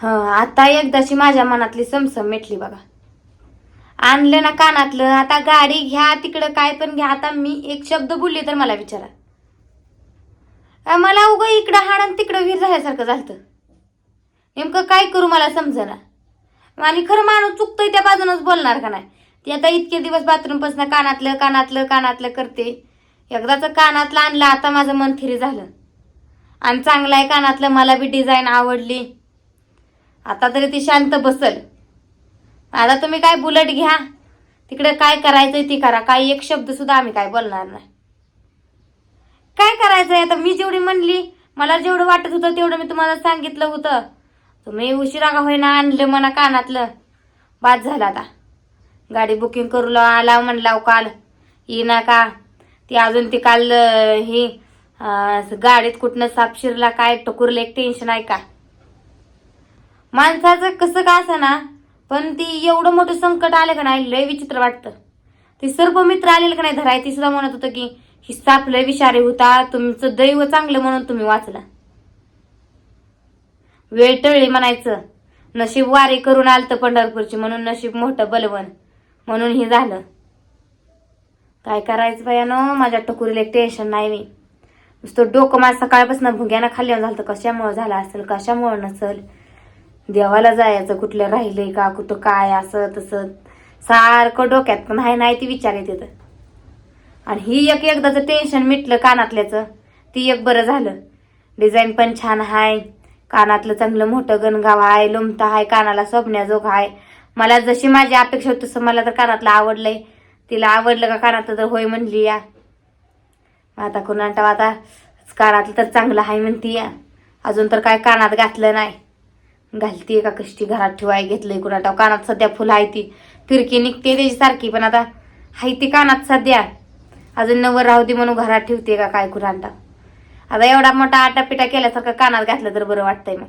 ह आता एकदाची माझ्या मनातली समसम मिटली बघा. आणलं ना कानातलं आता गाडी घ्या तिकडं काय पण घ्या आता मी एक शब्द बोलले तर मला विचारा. मला उगं इकडं हाड आणि तिकडं विहीर झाल्यासारखं झालं नेमकं काय करू मला समजना? आणि खरं माणूस चुकतोय त्या बाजूनच बोलणार का नाही? ती आता इतके दिवस बाथरूमपासून कानातलं कानातलं कानातलं करते. एकदाच कानातलं आणलं आता माझं मन थिरी झालं. आणि चांगलं आहे कानातलं मला बी डिझाईन आवडली. आता तरी ती शांत बसल. आता तुम्ही काय बुलट घ्या. तिकडे काय करायचंय ती करा. काय एक शब्द सुद्धा आम्ही काय बोलणार नाही. काय करायचंय आता? मी जेवढी म्हणली मला जेवढं वाटत होतं तेवढं मी तुम्हाला सांगितलं होतं. तुम्ही उशिरा का होईना आणलं म्हणा कानातलं. बाद झालं आता. गाडी बुकिंग करू लाव आला म्हणला काल. येणार का? ती अजून ती काल ही गाडीत कुठनं सापशिरला काय टकुरलं एक टेन्शन आहे का? माणसाचं कसं का असं ना पण ती एवढं मोठं संकट आलं का नाही लय विचित्र वाटतं. ते सर्व मित्र आलेलं का नाही धराय ती सुद्धा म्हणत होतं की ही साप लय विषारी होता तुमचं दैव चांगलं म्हणून तुम्ही वाचला. वेळ टळली म्हणायचं. नशीब वारी करून आलतं पंढरपूरची म्हणून नशीब मोठं बलवण म्हणून हे झालं. काय करायचं बायानो? माझ्या टकुरीला एक टेन्शन नाही मी. नुसतं डोकं माझं सकाळपासून भुग्यानं खाल्ल्यावर झालं तर कशामुळं झालं असेल कशामुळं नसेल? देवाला जायचं कुठलं राहिलंय का कुठं काय असं तसं. सारखं डोक्यात पण हाय नाही ती विचार येते तर आणि ही एक एकदाचं टेन्शन मिटलं कानातल्याचं. ती एक बरं झालं. डिझाईन पण छान आहे कानातलं चांगलं मोठं गणगाव आहे लोमता आहे कानाला स्वप्न्याजोग आहे मला जशी माझी अपेक्षा होती तसं मला तर कानातलं आवडलंय. तिला आवडलं का कानातलं तर होय म्हणली या. आता कुणाला आता कानातलं तर चांगलं आहे म्हणती या. अजून तर काय कानात घातलं नाही. घालतीये का कष्टी? घरात ठेवाय घेतलंय कुणाटाव? कानात सध्या फुलं आहे ती. फिरकी निघते त्याची सारखी पण आता हाय ती कानात सध्या. अजून नवर राहू दे म्हणून घरात ठेवते का काय कुणाला आता एवढा मोठा आटापिटा केल्यासारखं कानात घातलं तर बरं वाटतंय मग.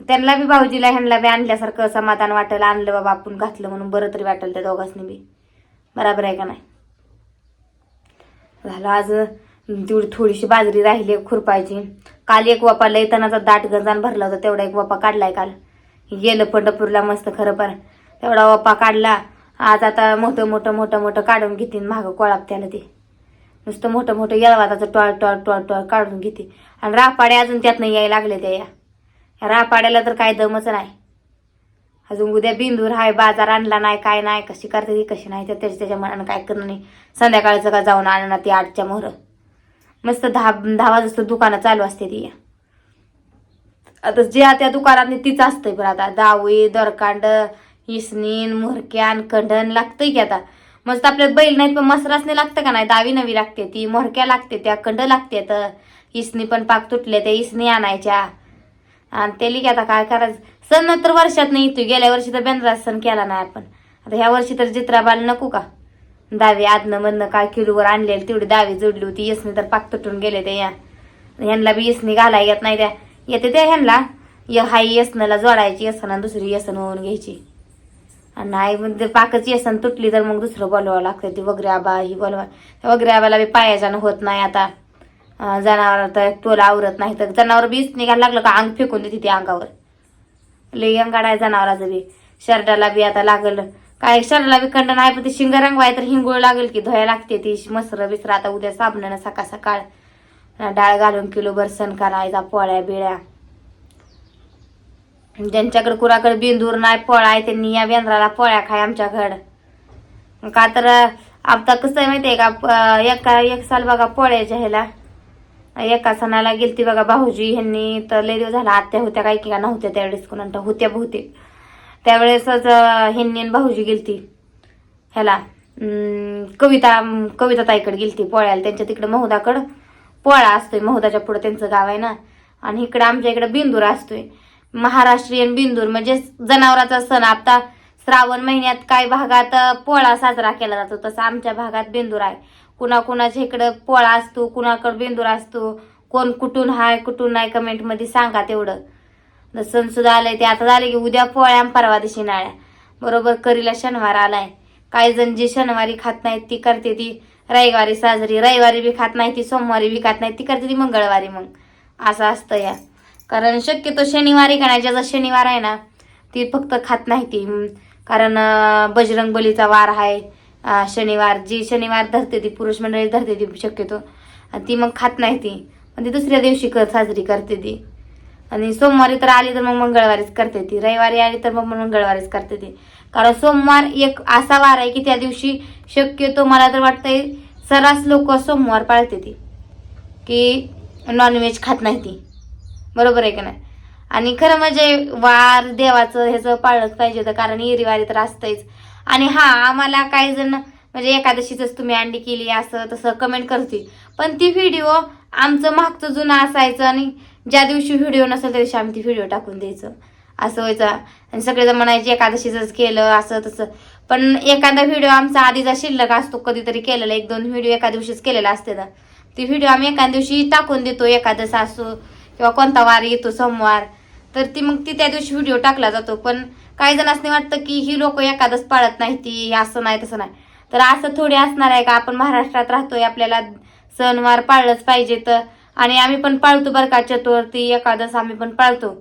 त्यांना बी भाऊजीला ह्यांना बी आणल्यासारखं समाधान वाटेल. आणलं बाबा आपण घातलं म्हणून बरं तरी वाटेल त्या दोघांनी बी. बराबर आहे का नाही? झालं आज तेवढी थोडीशी बाजरी राहिली खुरपायची. काल एक वापा लय दाट गंजान भरला होता तेवढा एक वापा काढलाय काल. गेलं पंढरपूरला मस्त खरं पण. तेवढा वापा काढला आज आता मोठं मोठं मोठं मोठं काढून घेते मागं कोळाप त्याला ते. नुसतं मोठं मोठं येळवाताचं टॉळ टॉळ टॉळ टॉळ काढून घेते. आणि रापाड्या अजून त्यातनं यायला लागले त्या. या रापाड्याला तर काय दमच नाही. अजून उद्या बिंदूर हाय बाजार आणला नाही काय नाही कशी करते ती कशी नाही तर त्याच्या त्याच्या मनानं काय करणं नाही. संध्याकाळचं का जाऊन आणणार ती आठच्या मोहरं? मस्त दहा दहा वाजता दुकानं चालू असते ती. आता ज्या त्या दुकानात तीच असतंय बरं आता. दावी दरकांड इसनीन मोहरक्यान कंडन लागतंय की आता. मस्त आपल्यात बैल नाहीत पण मसरासने लागतं का नाही? दावी नवी लागते ती मोहरक्या लागते त्या कंड लागते तर. इसनी पण पाक तुटले त्या इसनी आणायच्या. आणि त्याली की आता काय करायचं? सण तर वर्षात नाही येतो गेल्या वर्षी तर बेंद्राचा सण केला नाही आपण. आता ह्या वर्षी तर जित्राबाल नको का? दावे आदनं मधनं काय किलोवर आणलेली तेवढी दावे जोडली होती. यसनी तर पाक तुटून गेले ते. या ह्यांना बी यसनी घालाय येत नाही त्या. येते त्या ह्यांना. य हाई यसनाला जोडायची यसन आणि दुसरी यसन होऊन घ्यायची. आणि नाही म्हणजे पाकच यसन तुटली तर मग दुसरं बोलवावं लागतं. ती वगैरे आबा ही बोलवा. त्या वगैरे आबाला बी पायाच्यानं होत नाही आता. जनावर तर तोला आवरत नाही. तर जनावर बीच निघायला लागलं का अंग फेकून देते ती अंगावर. लई अंगाड आहे जनावराचं बी. शर्टाला बी आता लागलं. काय शरीराला विखंड नाही पण ती शिंग रंगवाय तर हिंगोळ लागेल की धुया लागते ती. मसर बिसर आता उद्या साबणानं सकाळ सकाळ. डाळ घालून किलो बरसन करायचा पोळ्या बिळ्या. ज्यांच्याकडे कुराकडे बिंदूर नाही पोळा आहे त्यांनी या बेंद्राला पोळ्या खाय आमच्याकडं. का तर आता कसं आहे माहितीये का एका एक साल बघा पोळ्याच्या ह्याला. एका सणाला गेलती बघा भाऊजी ह्यांनी तर लय दिवस झाला आत्या होत्या काय की का नव्हत्या त्यावेळेस कोणा होत्या बहुतेक. त्यावेळेसच अं, भाऊजी गेलती. ह्याला कविता कविता ताईकडे गेलती पोळ्याला. त्यांच्या तिकडे महुदाकडं पोळा असतोय महुदाच्या पुढं त्यांचं गाव आहे ना. आणि इकडं आमच्या इकडं बिंदूर असतोय. महाराष्ट्रीयन बिंदूर म्हणजे जनावराचा सण. आता श्रावण महिन्यात काही भागात पोळा साजरा केला जातो. तसं आमच्या भागात बेंदूर आहे. कुणा कुणाच्या इकडं पोळा असतो कुणाकडं बेंदूर असतो. कोण कुठून हाय कुठून नाही कमेंटमध्ये सांगा तेवढं. तर सण सुद्धा आलंय ते आता झाले की उद्या पोळ्या परवा दिवशी नाळ्या. बरोबर करीला शनिवार आलाय. काही जण जी शनिवारी खात नाहीत ती करते ती. रविवारी साजरी रविवारी बी खात नाही ती सोमवारी बी खात नाही ती करते ती मंगळवारी मग. असं असतं या. कारण शक्यतो शनिवारी का नाही ज्याचा शनिवार आहे ना ती फक्त खात नाही ती. कारण बजरंग बलीचा वार आहे शनिवार. जी शनिवार धरते ती पुरुष मंडळी धरते ती शक्यतो. ती मग खात नाही ती. पण ती दुसऱ्या दिवशी कर साजरी करते ती. आणि सोमवारी तर आली तर मग मंगळवारीच करते ती. रविवारी आली तर मग मंगळवारीच करते ती. कारण सोमवार एक असा वार आहे की त्या दिवशी शक्यतो मला तर वाटतंय सर्रास लोक सोमवार पाळते ती. की नॉनव्हेज खात नाही ती. बरोबर आहे का नाही? आणि खरं म्हणजे वार देवाचं ह्याचं पाळलंच पाहिजे होतं कारण इरीवारी तर असतंच आणि हा आम्हाला काही जण म्हणजे एकादशीच तुम्ही अंडी केली असं तसं कमेंट करते पण ती व्हिडिओ आमचं मागचं जुनं असायचं आणि ज्या दिवशी व्हिडिओ नसेल त्या दिवशी आम्ही ती व्हिडिओ टाकून द्यायचं. असं व्हायचं. आणि सगळेजण म्हणायचे एकादशीचंच केलं असं तसं. पण एखादा व्हिडिओ आमचा आधीचा शिल्लक असतो कधीतरी केलेला एक दोन व्हिडिओ एका दिवशीच केलेला असते ना. ती व्हिडिओ आम्ही एका दिवशी टाकून देतो एकादश असो किंवा कोणता वार येतो सोमवार. तर ती मग ती त्या दिवशी व्हिडिओ टाकला जातो. पण काही जणांनी वाटतं की ही लोक एकादश पाळत नाही ती असं नाही तसं नाही. तर असं थोडी असणार आहे का? आपण महाराष्ट्रात राहतोय आपल्याला सणवार पाळलंच पाहिजे. तर आणि आम्ही पण पाळतो बरं का चतुर्थी एकादश आम्ही पण पाळतो.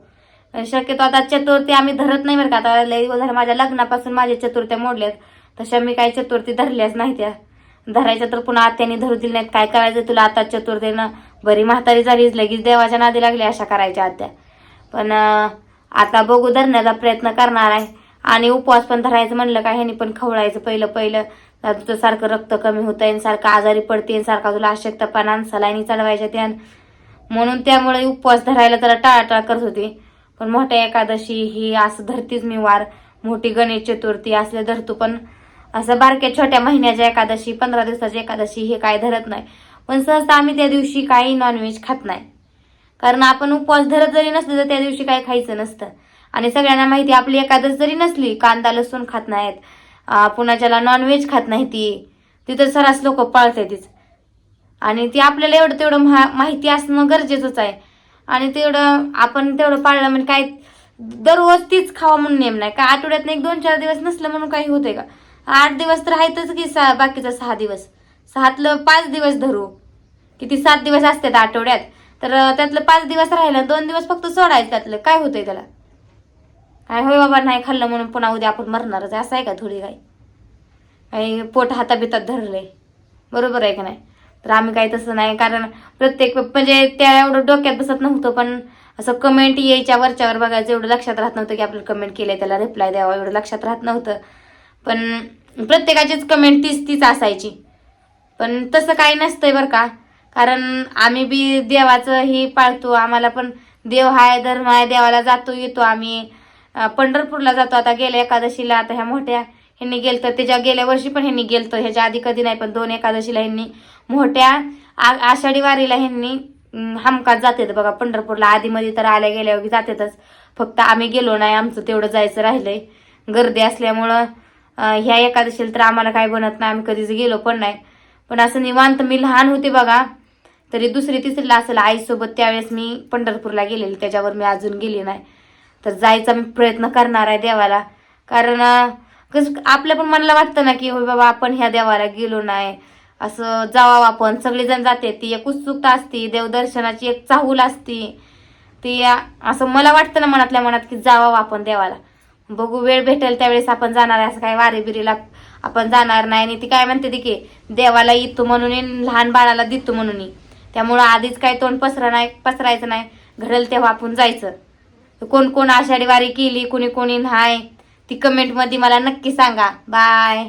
शक्यतो आता चतुर्थी आम्ही धरत नाही बरं का. आता लई माझ्या लग्नापासून माझ्या चतुर्थ्या मोडल्यात. तशा मी काही चतुर्थी धरल्याच नाही त्या. धरायच्या तर पुन्हा आत्याने धरू दिली नाहीत. काय करायचं तुला आता चतुर्थीनं? बरी म्हातारी झालीच लगेच देवाच्या नादी लागली अशा करायच्या आत्या. पण आता बघू धरण्याचा प्रयत्न करणार आहे. आणि उपवास पण धरायचं म्हणलं का ह्यानी पण खवळायचं पहिलं पहिलं तुझं सारखं रक्त कमी होतं आहे सारखं आजारी पडते सारखा तुला अशक्तपणा सलाईनी चढवायच्या त्या. म्हणून त्यामुळे उपवास धरायला जरा टाळाटाळ करत होती. पण मोठ्या एकादशी ही असं धरतीच मी वार. मोठी गणेश चतुर्थी असले धरतो पण. असं बारक्या छोट्या महिन्याच्या एकादशी पंधरा दिवसाची एकादशी हे काय धरत नाही. पण सहसा आम्ही त्या दिवशी काही नॉनव्हेज खात नाही. कारण आपण उपवास धरत जरी नसलं तर त्या दिवशी काही खायचं नसतं. आणि सगळ्यांना माहिती आपली एकादश जरी नसली कांदा लसूण खात नाहीत. पुन्हा ज्याला नॉनव्हेज खात नाही ती. तिथं सरास लोक पाळतात तीच. आणि ती आपल्याला एवढं तेवढं महा माहिती असणं गरजेचंच आहे. आणि तेवढं आपण तेवढं पाळलं म्हणजे काय दररोज तीच खावा म्हणून नेम नाही. का आठवड्यात एक दोन चार दिवस नसलं म्हणून काही होतंय का? आठ दिवस तर आहेतच की सा बाकीचं सहा दिवस. सहातलं पाच दिवस धरू. किती सात दिवस असतात आठवड्यात. तर त्यातलं पाच दिवस राहिलं दोन दिवस फक्त सोडायचं त्यातलं. काय होतंय त्याला? काय होय बाबा नाही खाल्लं म्हणून पुन्हा उद्या आपण मरणारच आहे. असं आहे का थोडी काय काही पोट हाताबितात धरले बरोबर आहे का नाही? तर आम्ही काही तसं नाही कारण प्रत्येक म्हणजे त्या एवढं डोक्यात बसत नव्हतं पण असं कमेंट यायच्या वरच्यावर बघायचं एवढं लक्षात राहत नव्हतं की आपल्याला कमेंट केलंय त्याला रिप्लाय द्यावा एवढं लक्षात राहत नव्हतं. पण प्रत्येकाचीच कमेंट तीच तीच असायची. पण तसं काही नसतंय बरं का. कारण आम्ही बी देवाचं ही पाळतो आम्हाला पण देव हाय धर्म आहे देवाला जातो येतो आम्ही. पंढरपूरला जातो. आता गेल्या एकादशीला आता ह्या मोठ्या ह्यांनी गेलतं. त्याच्या गेल्या वर्षी पण ह्यांनी गेलतं. ह्याच्या आधी कधी नाही पण दोन एकादशीला ह्यांनी मोठ्या आ- आषाढी वारीला ह्यांनी हमखास जातात बघा. पंढरपूरला आधीमध्ये तर आल्या गेल्या जातातच. फक्त आम्ही गेलो नाही आमचं तेवढं जायचं राहिलंय. गर्दी असल्यामुळं ह्या एकादशीला तर आम्हाला काय बनत नाही. आम्ही कधीच गेलो पण नाही. पण असं निवांत मी लहान होते बघा तरी दुसरी तिसरीला असेल आईसोबत त्यावेळेस मी पंढरपूरला गेलेली. त्याच्यावर मी अजून गेली नाही. तर जायचा मी प्रयत्न करणार आहे देवाला. कारण कसं आपल्या पण मनाला वाटतं ना की होय बाबा आपण ह्या देवाला गेलो नाही. असं जावा आपण. सगळेजण जाते. ती एक उत्सुकता असती. देवदर्शनाची एक चाहूल असती. ती असं मला वाटतं ना मनातल्या मनात की जावा आपण देवाला. बघू वेळ भेटेल त्यावेळेस आपण जाणार आहे असं काय वारी बिरीला आपण जाणार नाही. आणि ती काय म्हणते ती की देवाला येतो म्हणून लहान बाळाला देतो म्हणून त्यामुळं आधीच काय तोंड पसरा नाही पसरायचं नाही. घडल तेव्हा आपण जायचं. कोण कोण आषाढी वारी केली कोणी कोणी नाही ती कमेंटमध्ये मला नक्की सांगा. बाय